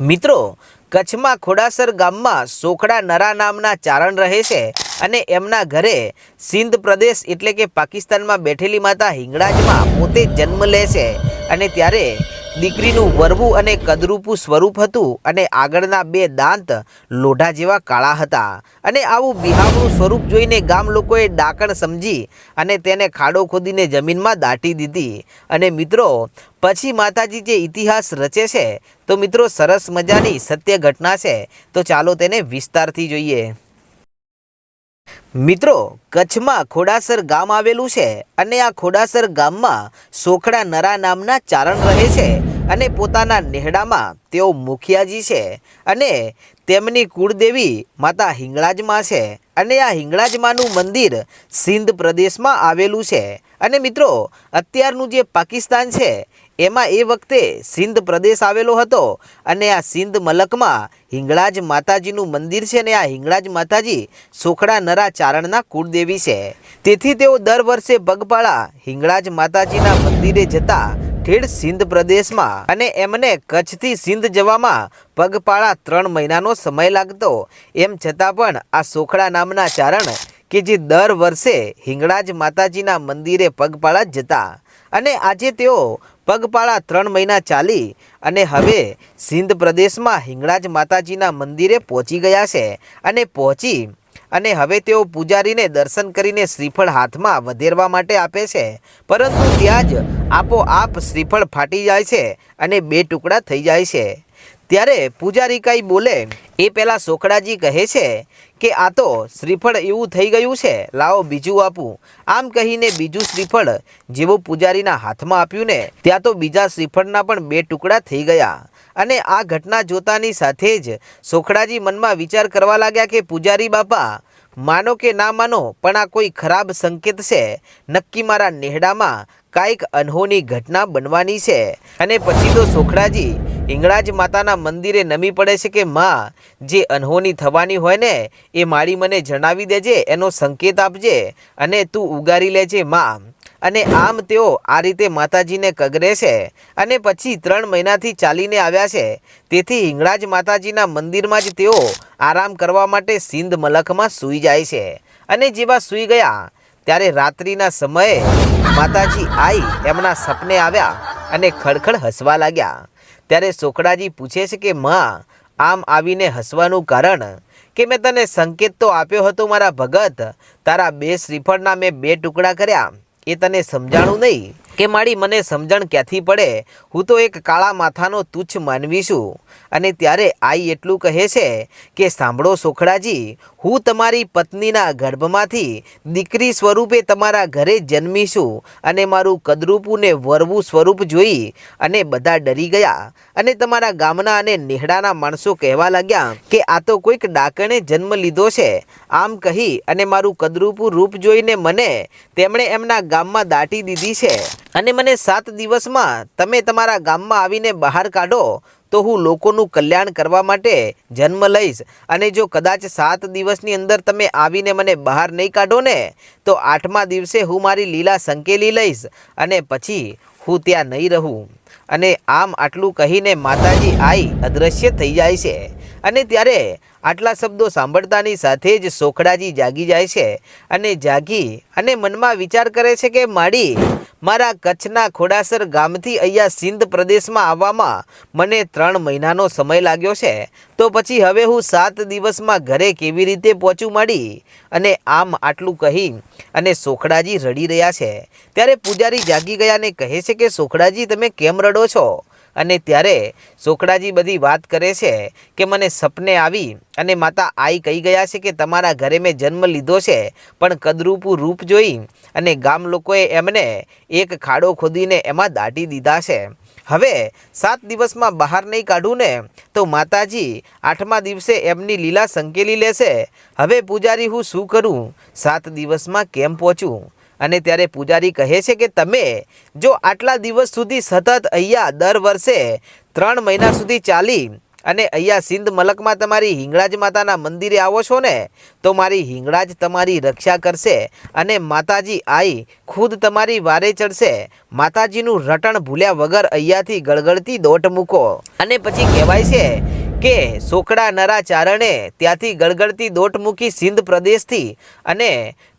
મિત્રો, કચ્છમાં ખોડાસર ગામમાં સોખડા નરા નામના ચારણ રહે છે અને એમના ઘરે સિંધ પ્રદેશ એટલે કે પાકિસ્તાનમાં બેઠેલી માતા હિંગળાજમાં પોતે જન્મ લે છે અને ત્યારે દીકરીનું વરવું અને કદરૂપું સ્વરૂપ હતું અને આગળના બે દાંત લોઢા જેવા કાળા હતા. અને આવું બિહામણું સ્વરૂપ જોઈને ગામ લોકોએ ડાકણ સમજી અને તેને ખાડો ખોદીને જમીનમાં દાટી દીધી. અને મિત્રો, પછી માતાજી જે ઇતિહાસ રચે છે, તો મિત્રો સરસ મજાની સત્ય ઘટના છે. તો ચાલો તેને વિસ્તારથી જોઈએ. મિત્રો, કચ્છમાં ખોડાસર ગામ આવેલું છે અને આ ખોડાસર ગામમાં સોખડા નરા નામના ચારણ રહે છે અને પોતાના નેહડામાં તેઓ મુખિયાજી છે અને તેમની કુળદેવી માતા હિંગળાજમાં છે અને આ હિંગળાજમાનું મંદિર સિંધ પ્રદેશમાં આવેલું છે. અને મિત્રો, અત્યારનું જે પાકિસ્તાન છે એમાં એ વખતે સિંધ પ્રદેશ આવેલો હતો અને આ સિંધ મલકમાં હિંગળાજ માતાજીનું મંદિર છે ને આ હિંગળાજ માતાજી સોખડા નરા ચારણના કુળદેવી છે. તેથી તેઓ દર વર્ષે પગપાળા હિંગળાજ માતાજીના મંદિરે જતા ઠેડ સિંધ પ્રદેશમાં અને એમને કચ્છથી સિંધ જવામાં પગપાળા ત્રણ મહિનાનો સમય લાગતો. એમ છતાં પણ આ સોખડા નામના ચારણ કે જે દર વર્ષે હિંગળાજ માતાજીના મંદિરે પગપાળા જતા. અને આજે તેઓ પગપાળા ત્રણ મહિના ચાલી અને હવે સિંધ પ્રદેશમાં હિંગળાજ માતાજીના મંદિરે પહોંચી ગયા છે. અને પહોંચી અને હવે તેઓ પૂજારીને દર્શન કરીને શ્રીફળ હાથમાં વધેરવા માટે આપે છે. પરંતુ ત્યાં જ આપોઆપ શ્રીફળ ફાટી જાય છે અને બે ટુકડા થઈ જાય છે. ત્યારે પૂજારી કાંઈ બોલે, એ પહેલાં સોખડાજી કહે છે કે આ તો શ્રીફળ એવું થઈ ગયું છે, લાવો બીજું આપું. આમ કહીને બીજું શ્રીફળ જેવું પૂજારીના હાથમાં આપ્યું ને, ત્યાં તો બીજા શ્રીફળના પણ બે ટુકડા થઈ ગયા. અને આ ઘટના જોતાની સાથે જ સોખડાજી મનમાં વિચાર કરવા લાગ્યા કે, પૂજારી બાપા, માનો કે ના માનો, પણ આ કોઈ ખરાબ સંકેત છે. નક્કી મારા નેહડામાં કાંઈક અનહોની ઘટના બનવાની છે. અને પછી તો સોખડાજી, હિંગળાજ માતાના મંદિરે નમી પડે છે કે માં, જે અનહોની થવાની હોય ને, એ માળી મને જણાવી દેજે, એનો સંકેત આપજે, અને તું ઉગારી લેજે માં. અને આમ તેઓ આ રીતે માતાજીને કગરે છે. અને પછી ત્રણ મહિનાથી ચાલીને આવ્યા છે. તેથી હિંગળાજ માતાજીના મંદિરમાં જ તેઓ આરામ કરવા માટે સિંધ મલકમાં સૂઈ જાય છે. અને જેવા સૂઈ ગયા, ત્યારે રાત્રિના સમયે માતાજી આવી એમના સપને આવ્યા અને ખડખડ હસવા લાગ્યા. ત્યારે સોકડાજી પૂછે છે કે, માં, આમ આવીને હસવાનું કારણ? કે મેં તને સંકેત તો આપ્યો હતો મારા ભગત? તારા બે શ્રીફળના મેં બે ટુકડા કર્યા. એ તને સમજાણું નહીં? કે મારી મને સમજણ ક્યાંથી પડે? હું તો એક કાળા માથાનો તુચ્છ માનવી છું. અને ત્યારે આઈ એટલું કહે છે કે, સાંભળો સોખડાજી, હું તમારી પત્નીના ગર્ભમાંથી દીકરી સ્વરૂપે તમારા ઘરે જન્મી છું અને મારું કદરૂપું ને વરવું સ્વરૂપ જોઈ અને બધા ડરી ગયા. અને તમારા ગામના અને નેહડાના માણસો કહેવા લાગ્યા કે, આ તો કોઈક ડાકણે જન્મ લીધો છે. આમ કહી અને મારું કદરૂપું રૂપ જોઈને મને તેમણે એમના ગામમાં દાટી દીધી છે. અને મને સાત દિવસમાં તમે તમારા ગામમાં આવીને બહાર કાઢો, તો હું લોકોનું કલ્યાણ કરવા માટે જન્મ લઈશ. અને જો કદાચ સાત દિવસની અંદર તમે આવીને મને બહાર નહીં કાઢો ને, તો આઠમા દિવસે હું મારી લીલા સંકેલી લઈશ અને પછી હું ત્યાં નહીં રહું. અને આમ આટલું કહીને માતાજી આઈ અદૃશ્ય થઈ જાય છે. અને ત્યારે આટલા શબ્દો સાંભળતાની સાથે જ સોખડાજી જાગી જાય છે અને જાગી અને મનમાં વિચાર કરે છે કે માડી મારા કચ્છના ખોડાસર ગામથી અહીંયા સિંધ પ્રદેશમાં આવવામાં મને ત્રણ મહિનાનો સમય લાગ્યો છે. તો પછી હવે હું સાત દિવસમાં ઘરે કેવી રીતે પહોંચું માંડી? અને આમ આટલું કહી અને સોખડાજી રડી રહ્યા છે. ત્યારે પૂજારી જાગી ગયા અને કહે છે કે, સોખડાજી, તમે કેમ રડો છો? અને ત્યારે સોખડાજી બધી વાત કરે છે કે મને સપને આવી અને માતા આઈ કહી ગયા છે કે તમારા ઘરે મેં જન્મ લીધો છે, પણ કદરૂપું રૂપ જોઈ અને ગામ લોકોએ એમને એક ખાડો ખોદીને એમાં દાટી દીધા છે. હવે સાત દિવસમાં બહાર નહીં કાઢું ને તો માતાજી આઠમા દિવસે એમની લીલા સંકેલી લેશે. હવે પૂજારી હું શું કરું? સાત દિવસમાં કેમ પહોંચું? અને ત્યારે પૂજારી કહે છે કે તમે જો આટલા દિવસ સુધી સતત અહીંયા દર વર્ષે ત્રણ મહિના સુધી ચાલી અને અહીંયા સિંધ મલકમાં તમારી હિંગળાજ માતાના મંદિરે આવો છો ને, તો મારી હિંગળાજ તમારી રક્ષા કરશે અને માતાજી આઈ ખુદ તમારી વારે ચડશે. માતાજીનું રટણ ભૂલ્યા વગર અહીંયાથી ગળગળતી દોટ મૂકો. અને પછી કહેવાય છે કે સોકડા નરા ચારણે ત્યાંથી ગળગળતી દોટ મૂકી સિંધ પ્રદેશથી અને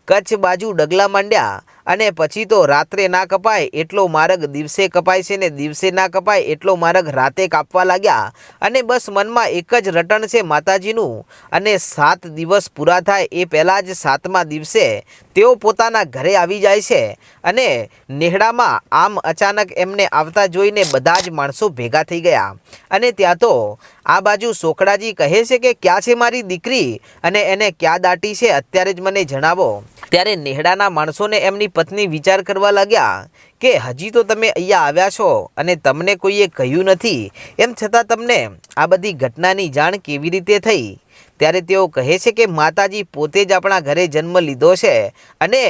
કચ્છ બાજુ ડગલા માંડ્યા અને પછી તો રાત્રે ના કપાય, એટલો માર્ગ દિવસે કપાય છે ને દિવસે ના કપાય, એટલો માર્ગ રાતે કાપવા લાગ્યા. અને બસ મનમાં એક જ રટણ છે માતાજીનું. અને સાત દિવસ પૂરા થાય એ પહેલાં જ સાતમા દિવસે તેઓ પોતાના ઘરે આવી જાય છે. અને નેહડામાં આમ અચાનક એમને આવતા જોઈને બધા જ માણસો ભેગા થઈ ગયા. અને ત્યાં તો આ બાજુ સોકડાજી કહે છે કે, ક્યાં છે મારી દીકરી? અને એને ક્યાં દાટી છે? અત્યારે જ મને જણાવો. ત્યારે નેહડાના માણસોને એમની પત્ની વિચાર કરવા લાગ્યા કે હજી તો તમે અહીંયા આવ્યા છો અને તમને કોઈએ કહ્યું નથી. એમ છતાં તમને આ બધી ઘટનાની જાણ કેવી રીતે થઈ? ત્યારે તેઓ કહે છે કે માતાજી પોતે જ આપણા ઘરે જન્મ લીધો છે અને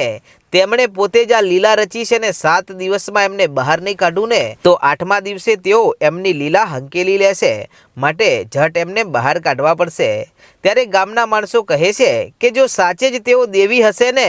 તેમણે પોતે જ આ લીલા રચી છે ને સાત દિવસમાં એમને બહાર નહીં કાઢું ને, તો આઠમા દિવસે તેઓ એમની લીલા હંકેલી લેશે માટે ઝટ એમને બહાર કાઢવા પડશે. ત્યારે ગામના માણસો કહે છે કે જો સાચે જ તેઓ દેવી હશે ને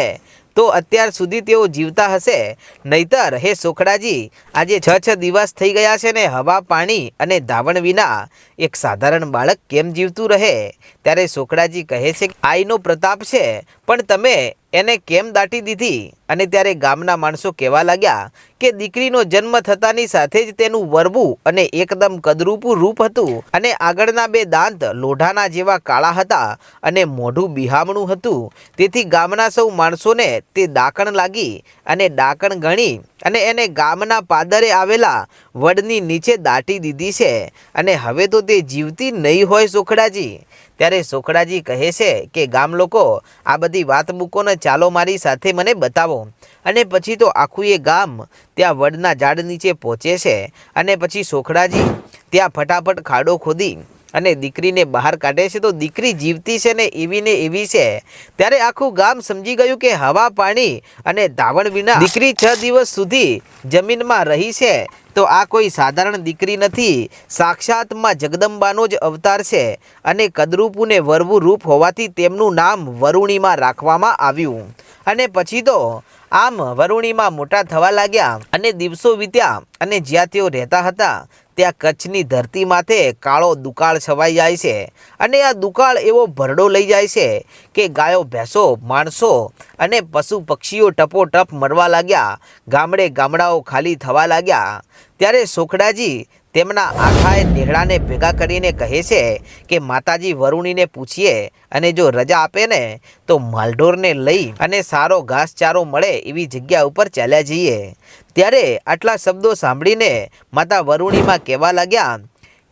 તો અત્યાર સુધી તેઓ જીવતા હશે. નહીતર, હે સોખડાજી, આજે છ છ દિવસ થઈ ગયા છે ને હવા, પાણી અને ધાવણ વિના એક સાધારણ બાળક કેમ જીવતું રહે? ત્યારે સોખડાજી કહે છે કે, આઈનો પ્રતાપ છે, પણ તમે એને કેમ દાટી દીધી? અને ત્યારે ગામના માણસો કહેવા લાગ્યા કે દીકરીનો જન્મ થતાની સાથે જ તેનું વરવું અને એકદમ કદરૂપું રૂપ હતું અને આગળના બે દાંત લોઢાના જેવા કાળા હતા અને મોઢું બિહામણું હતું. તેથી ગામના સૌ માણસોને તે દાકણ લાગી અને દાકણ ગણી અને એને ગામના પાદરે આવેલા વડની નીચે દાટી દીધી છે. અને હવે તો તે જીવતી નહીં હોય સોખડાજી. ત્યારે સોખડાજી કહે છે કે, ગામ લોકો, આ બધી વાત મૂકો ને ચાલો મારી સાથે મને બતાવો. અને પછી તો આખું એ ગામ ત્યાં વડના ઝાડ નીચે પહોંચે છે. અને પછી સોખડાજી ત્યાં ફટાફટ ખાડો ખોદી અને દીકરીને બહાર કાઢે છે, તો દીકરી જીવતી છે ને એવી ને એવી છે. ત્યારે આખું ગામ સમજી ગયું કે હવા, પાણી અને ધાવણ વિના દીકરી છ દિવસ સુધી જમીનમાં રહી છે. તો આ કોઈ સાધારણ દીકરી નથી. સાક્ષાતમાં જગદંબાનો જ અવતાર છે અને કદરૂપુને વરવું રૂપ હોવાથી તેમનું નામ વરુણીમાં રાખવામાં આવ્યું. અને પછી તો આમ વરુણીમાં મોટા થવા લાગ્યા અને દિવસો વીત્યા અને જ્યાં તેઓ રહેતા હતા ત્યાં કચ્છની ધરતી માથે કાળો દુકાળ છવાઈ જાય છે અને આ દુકાળ એવો ભરડો લઈ જાય છે કે ગાયો, ભેંસો, માણસો અને પશુ પક્ષીઓ ટપોટપ મરવા લાગ્યા, ગામડે ગામડાઓ ખાલી થવા લાગ્યા. ત્યારે સોખડાજી તેમના આખાએ નેહડાને ભેગા કરીને કહે છે કે માતાજી વરુણીને પૂછીએ અને જો રજા આપે ને, તો માલઢોરને લઈ અને સારો ઘાસચારો મળે એવી જગ્યા ઉપર ચાલ્યા જઈએ. ત્યારે આટલા શબ્દો સાંભળીને માતા વરુણીમાં કહેવા લાગ્યા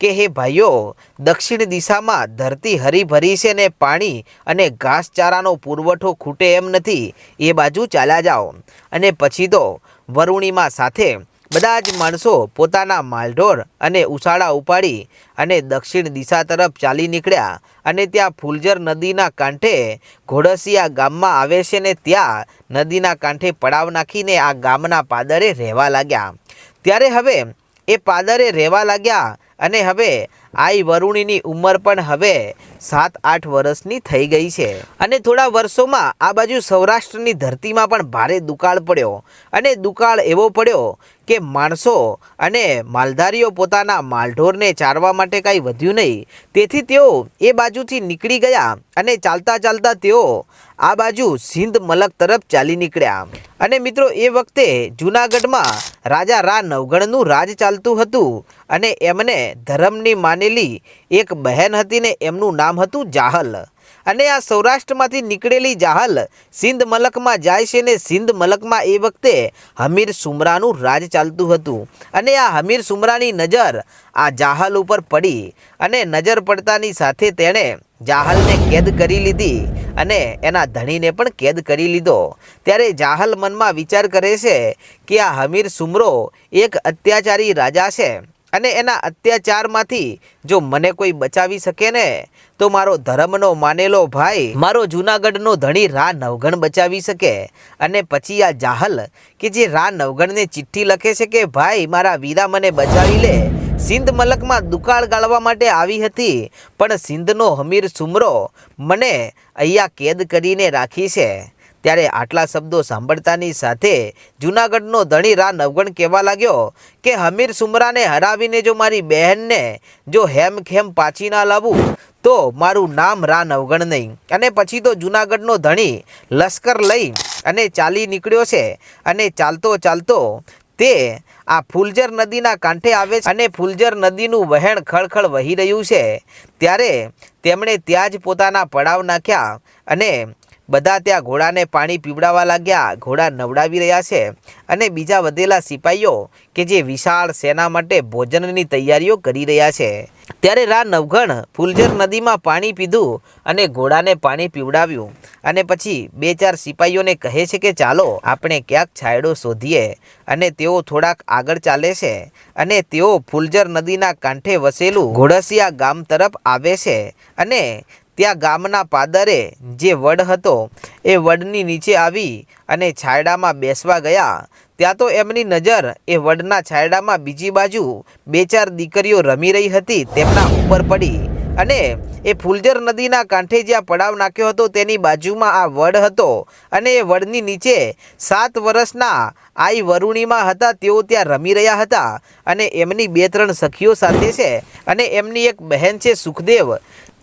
કે, હે ભાઈઓ, દક્ષિણ દિશામાં ધરતી હરીભરી છે ને પાણી અને ઘાસચારાનો પુરવઠો ખૂટે એમ નથી. એ બાજુ ચાલ્યા જાઓ. અને પછી તો વરુણીમાં સાથે બધા જ માણસો પોતાના માલઢોર અને ઉછાળા ઉપાડી અને દક્ષિણ દિશા તરફ ચાલી નીકળ્યા અને ત્યાં ફૂલજર નદીના કાંઠે ઘોડસિયા ગામમાં આવે છે ને ત્યાં નદીના કાંઠે પડાવ નાખીને આ ગામના પાદરે રહેવા લાગ્યા. ત્યારે હવે એ પાદરે રહેવા લાગ્યા અને હવે આઈ વરુણીની ઉંમર પણ હવે સાત આઠ વર્ષની થઈ ગઈ છે. અને થોડા વર્ષોમાં આ બાજુ સૌરાષ્ટ્રની ધરતીમાં પણ ભારે દુકાળ પડ્યો. અને દુકાળ એવો પડ્યો કે માણસો અને માલધારીઓ પોતાના માલઢોરને ચારવા માટે કાંઈ વધ્યું નહીં. તેથી તેઓ એ બાજુથી નીકળી ગયા અને ચાલતા ચાલતા તેઓ આ બાજુ સિંધ મલક તરફ ચાલી નીકળ્યા. અને મિત્રો, એ વખતે જૂનાગઢમાં રાજા રા નવગણનું રાજ ચાલતું હતું અને એમને ધર્મની માનેલી એક બહેન હતી ને એમનું નામ હતું જાહલ. અને આ સૌરાષ્ટ્રમાંથી નીકળેલી જાહલ સિંધ મલકમાં જાય છે ને સિંધ મલકમાં એ વખતે હમીર સુમરાનું રાજ ચાલતું હતું. અને આ હમીર સુમરાની નજર આ જાહલ ઉપર પડી અને નજર પડતાની સાથે તેણે જાહલને કેદ કરી લીધી અને એના ધણીને પણ કેદ કરી લીધો. ત્યારે જાહલ મનમાં વિચાર કરે છે કે આ હમીર સુમરો એક અત્યાચારી રાજા છે. અને એના અત્યાચારમાંથી જો મને કોઈ બચાવી શકે ને, તો મારો ધર્મનો માનેલો ભાઈ મારો જૂનાગઢનો ધણી રા નવગણ બચાવી શકે. અને પછી આ જાહલ કે જે રા નવગણને ચિઠ્ઠી લખે છે કે, ભાઈ, મારા વીરા મને બચાવી લે. સિંધ મલકમાં દુકાળ ગાળવા માટે આવી હતી, પણ સિંધનો હમીર સુમરો મને અહીંયા કેદ કરીને રાખી છે. ત્યારે આટલા શબ્દો સાંભળતાની સાથે જૂનાગઢનો ધણી રા નવગણ કહેવા લાગ્યો કે, હમીર સુમરાને હરાવીને જો મારી બહેનને જો હેમખેમ પાછી ના લાવું, તો મારું નામ રા નવગણ નહીં. અને પછી તો જૂનાગઢનો ધણી લશ્કર લઈ અને ચાલી નીકળ્યો છે અને ચાલતો ચાલતો તે આ ફૂલજર નદીના કાંઠે આવે છે અને ફૂલજર નદીનું વહેણ ખળખળ વહી રહ્યું છે. ત્યારે તેમણે ત્યાં જ પોતાના પડાવ નાખ્યા અને બધા ત્યાં ઘોડાને પાણી પીવડાવવા લાગ્યા. ઘોડા નવડાવી રહ્યા છે અને બીજા વધેલા સિપાહીઓ કે જે વિશાળ સેના માટે ભોજનની તૈયારીઓ કરી રહ્યા છે. ત્યારે રા નવઘણ ફૂલજર નદીમાં પાણી પીધું અને ઘોડાને પાણી પીવડાવ્યું. અને પછી બે ચાર સિપાહીઓને કહે છે કે ચાલો, આપણે ક્યાંક છાંયડો શોધીએ અને તેઓ થોડાક આગળ ચાલે છે અને તેઓ ફુલઝર નદીના કાંઠે વસેલું ઘોડસિયા ગામ તરફ આવે છે અને ત્યાં ગામના પાદરે જે વડ હતો, એ વડની નીચે આવી અને છાયડામાં બેસવા ગયા. ત્યાં તો એમની નજર એ વડના છાયડામાં બીજી બાજુ બે ચાર દીકરીઓ રમી રહી હતી, તેમના ઉપર પડી અને એ ફૂલજર નદીના કાંઠે જ્યાં પડાવ નાખ્યો હતો, તેની બાજુમાં આ વડ હતો અને એ વડની નીચે સાત વર્ષના આઈ વરુણીમાં હતા, તેઓ ત્યાં રમી રહ્યા હતા અને એમની બે ત્રણ સખીઓ સાથે છે અને એમની એક બહેન છે સુખદેવ.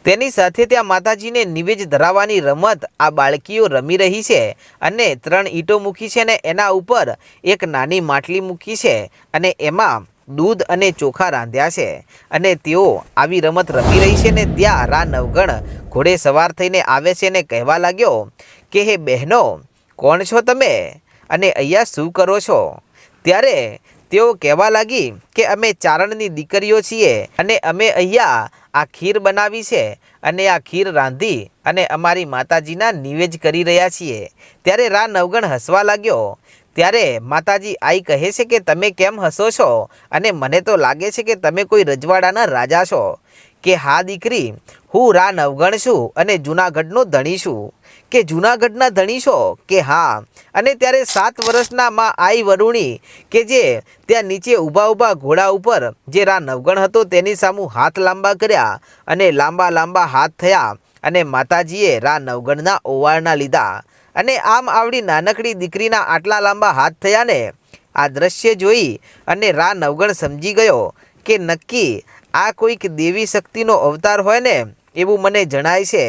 તેની સાથે ત્યાં માતાજીને નિવેજ ધરાવવાની રમત આ બાળકીઓ રમી રહી છે અને ત્રણ ઈંટો મૂકી છે ને એના ઉપર એક નાની માટલી મૂકી છે અને એમાં દૂધ અને ચોખા રાંધ્યા છે. અને તેઓ આવી રમત રમી રહી છે ને ત્યાં રા નવગણ ઘોડે સવાર થઈને આવે છે ને કહેવા લાગ્યો કે, હે બહેનો, કોણ છો તમે? અને અહીંયા શું કરો છો? ત્યારે તેઓ કહેવા લાગી કે અમે ચારણની દીકરીઓ છીએ અને અમે અહીંયા આ ખીર બનાવી છે અને આ ખીર રાંધી અને અમારી માતાજીના નિવેજ કરી રહ્યા છીએ. ત્યારે રા નવગણ હસવા લાગ્યો. ત્યારે માતાજી આઈ કહે છે કે તમે કેમ હસો છો? અને મને તો લાગે છે કે તમે કોઈ રજવાડાના રાજા છો. કે હા દીકરી, હું રા નવગણ છું અને જૂનાગઢનો ધણી છું. કે જૂનાગઢના ધણી છો કે હા. અને ત્યારે સાત વર્ષના માં આઈ વરુણી, કે જે ત્યાં નીચે ઊભા ઊભા ઘોડા ઉપર, જે રા નવગણ હતો તેની સામું હાથ લાંબા કર્યા અને લાંબા લાંબા હાથ થયા અને માતાજીએ રા નવગણના ઓવાળના લીધા. અને આમ આવડી નાનકડી દીકરીના આટલા લાંબા હાથ થયા ને આ દ્રશ્ય જોઈ અને રા નવગણ સમજી ગયો કે નક્કી આ કોઈક દેવી શક્તિનો અવતાર હોય ને એવું મને જણાય છે.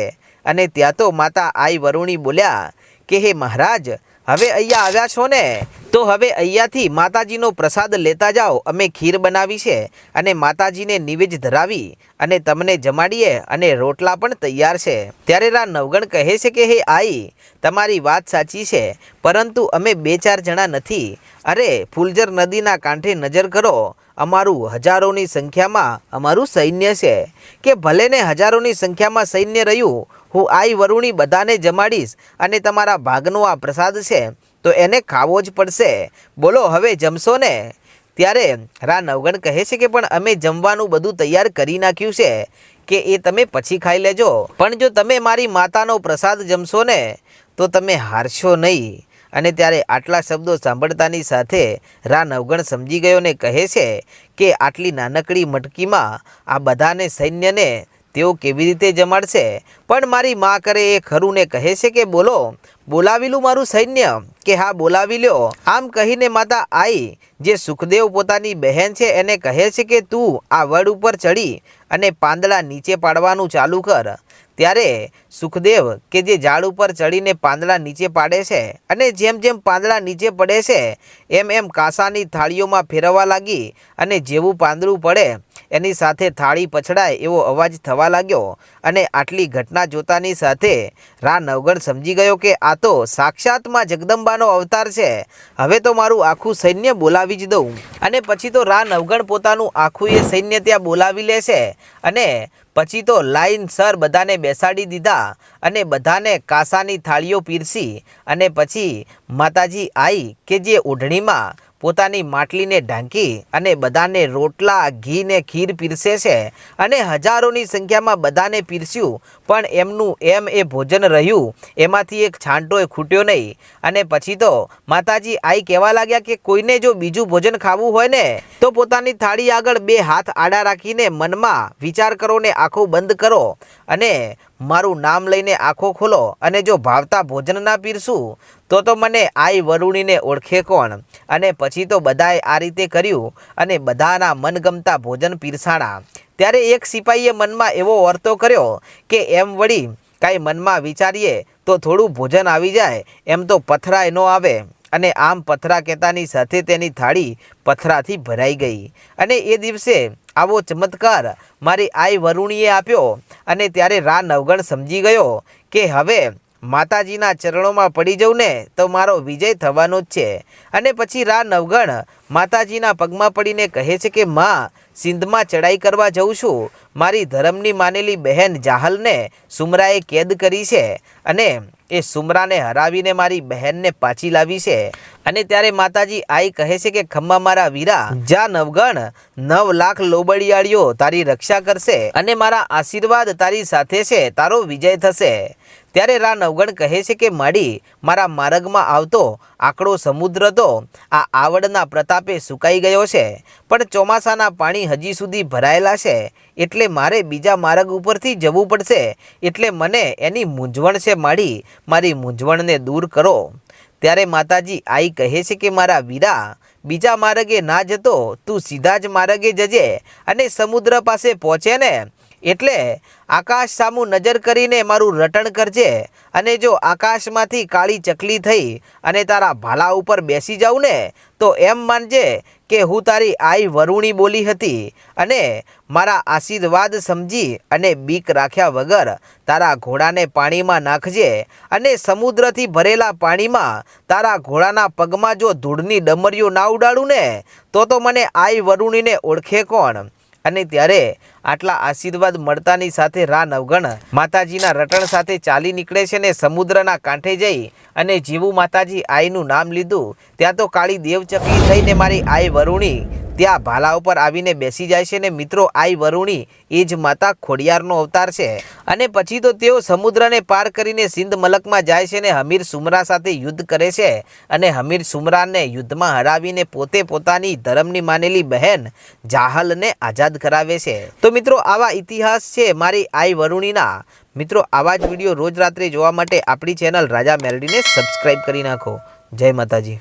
અને ત્યાં તો માતા આઈ વરુણી બોલ્યા કે, હે મહારાજ, હવે અહીંયા આવ્યા છો ને? તો હવે અહીંયાથી માતાજીનો પ્રસાદ લેતા જાઓ. અમે ખીર બનાવી છે અને માતાજીને નિવેજ ધરાવી અને તમને જમાડીએ અને રોટલા પણ તૈયાર છે. ત્યારે રા નવગણ કહે છે કે, હે આઈ, તમારી વાત સાચી છે, પરંતુ અમે બે ચાર જણા નથી. અરે, ફૂલજર નદીના કાંઠે નજર કરો. અમારું હજારોની સંખ્યામાં અમારું સૈન્ય છે. કે ભલે ને હજારોની સંખ્યામાં સૈન્ય રહ્યું હું આઈ વરુણી બધાને જમાડીશ અને તમારા ભાગનો આ પ્રસાદ છે, તો એને ખાવો જ પડશે. બોલો, હવે જમશો ને? ત્યારે રા નવગણ કહે છે કે, પણ અમે જમવાનું બધું તૈયાર કરી નાખ્યું છે, કે એ તમે પછી ખાઈ લેજો. પણ જો તમે મારી માતાનો પ્રસાદ જમશો ને, તો તમે હારશો નહીં. અને ત્યારે આટલા શબ્દો સાંભળતાની સાથે રા નવગણ સમજી ગયો ને કહે છે કે, આટલી નાનકડી મટકીમાં આ બધાને સૈન્યને તેઓ કેવી રીતે જમાડશે? પણ મારી મા કરે એ ખરું ને કહે છે કે બોલો, બોલાવેલું મારું સૈન્ય? કે હા, બોલાવી લ્યો. આમ કહીને માતા આઈ, જે સુખદેવ પોતાની બહેન છે એને કહે છે કે તું આ વડ ઉપર ચડી અને પાંદડા નીચે પાડવાનું ચાલુ કર. ત્યારે સુખદેવ કે જે ઝાડ ઉપર ચડીને પાંદડા નીચે પાડે છે અને જેમ જેમ પાંદડા નીચે પડે છે, એમ એમ કાંસાની થાળીઓમાં ફેરવવા લાગી અને જેવું પાંદડું પડે એની સાથે થાળી પછડાય એવો અવાજ થવા લાગ્યો અને આટલી ઘટના જોતાની સાથે રા નવગણ સમજી ગયો કે આ તો સાક્ષાતમાં જગદંબાનો અવતાર છે. હવે તો મારું આખું સૈન્ય બોલાવી જ દઉં. અને પછી તો રા નવગણ પોતાનું આખું એ સૈન્ય ત્યાં બોલાવી લે છે અને પછી તો લાઈન સર બધાને બેસાડી દીધા અને બધાને કાંસાની થાળીઓ પીરસી અને પછી માતાજી આઈ કે જે ઓઢણીમાં પોતાની માટલીને ઢાંકી અને બધાને રોટલા ઘી ને ખીર પીરસે છે અને હજારોની સંખ્યામાં બધાને પીરસ્યું. પણ એમનું એમ એ ભોજન રહ્યું. એમાંથી એક છાંટોય ખૂટ્યો નહીં. અને પછી તો માતાજી આઈ કહેવા લાગ્યા કે કોઈને જો બીજું ભોજન ખાવું હોય ને, તો પોતાની થાળી આગળ બે હાથ આડા રાખીને મનમાં વિચાર કરો ને આંખો બંધ કરો. અને મારું નામ લઈને આંખો ખોલો. અને જો ભાવતા ભોજન ના પીરસું તો તો મને આઈ વરુણીને ઓળખે કોણ? અને પછી તો બધાએ આ રીતે કર્યું અને બધાના મનગમતા ભોજન પીરસાણા. ત્યારે એક સિપાહીએ મનમાં એવો વર્તો કર્યો કે એમ વળી કાંઈ મનમાં વિચારીએ તો થોડું ભોજન આવી જાય, એમ તો પથરાય ન આવે. અને આમ પથરા કહેતાની સાથે તેની થાળી પથરાથી ભરાઈ ગઈ. અને એ દિવસે આવો ચમત્કાર મારી આઈ વરુણીએ આપ્યો અને ત્યારે રા નવગણ સમજી ગયો કે હવે માતાજીના ચરણોમાં પડી જઉં ને તો મારો વિજય થવાનો જ છે. અને પછી રા નવગણ માતાજીના પગમાં પડીને કહે છે કે, માં, સિંધમાં ચડાઈ કરવા જઉં છું. મારી ધર્મની માનેલી બહેન જાહલને સુમરાએ કેદ કરી છે. અને એ સુમરાને હરાવીને મારી બહેનને પાછી લાવી છે. અને ત્યારે માતાજી આઈ કહે છે કે, ખમ્મા મારા વીરા, જા નવગણ, નવ લાખ લોબડિયાળીઓ તારી રક્ષા કરશે અને મારા આશીર્વાદ તારી સાથે છે, તારો વિજય થશે. ત્યારે રા નવગણ કહે છે કે, માડી, મારા માર્ગમાં આવતો આકડો સમુદ્ર તો આ આવડના પ્રતાપે સુકાઈ ગયો છે, પણ ચોમાસાના પાણી હજી સુધી ભરાયેલા છે, એટલે મારે બીજા માર્ગ ઉપરથી જવું પડશે, એટલે મને એની મૂંઝવણ છે, માડી. મારી મૂંઝવણને દૂર કરો. ત્યારે માતાજી આઈ કહે છે કે, મારા વીરા, બીજા માર્ગે ના જતો, તું સીધા જ માર્ગે જજે અને સમુદ્ર પાસે પહોંચે ને એટલે આકાશ સામું નજર કરીને મારું રટણ કરજે અને જો આકાશમાંથી કાળી ચકલી થઈ અને તારા ભાલા ઉપર બેસી જાઉં ને, તો એમ માનજે કે હું તારી આઈ વરુણી બોલી હતી અને મારા આશીર્વાદ સમજી અને બીક રાખ્યા વગર તારા ઘોડાને પાણીમાં નાખજે અને સમુદ્રથી ભરેલા પાણીમાં તારા ઘોડાના પગમાં જો ધૂળની ડમરીઓ ના ઉડાડું ને, તો તો મને આઈ વરુણીને ઓળખે કોણ? અને ત્યારે આટલા આશીર્વાદ મળતાની સાથે રા નવગણ માતાજીના રટણ સાથે ચાલી નીકળે છે ને સમુદ્રના કાંઠે જઈ અને જેવું માતાજી આઈનું નામ લીધું. ત્યાં તો કાળી દેવચકલી થઈને મારી આઈ વરુણી ત્યાં ભાલા ઉપર આવીને બેસી જાય છે ને મિત્રો, આઈ વરુણી એ જ માતા ખોડિયારનો અવતાર છે. અને પછી તો તેઓ સમુદ્રને પાર કરીને સિંધ મલકમાં જાય છે ને હમીર સુમરા સાથે યુદ્ધ કરે છે. અને હમીર સુમરાને યુદ્ધમાં હરાવીને પોતે પોતાની ધર્મની માનેલી બહેન જાહલને આઝાદ કરાવે છે. તો મિત્રો, આવા ઇતિહાસ છે મારી આઈ વરુણીના. મિત્રો, આવા જ વીડિયો રોજ રાત્રે જોવા માટે આપણી ચેનલ રાજા મેલડીને સબસ્ક્રાઈબ કરી નાખો. જય માતાજી.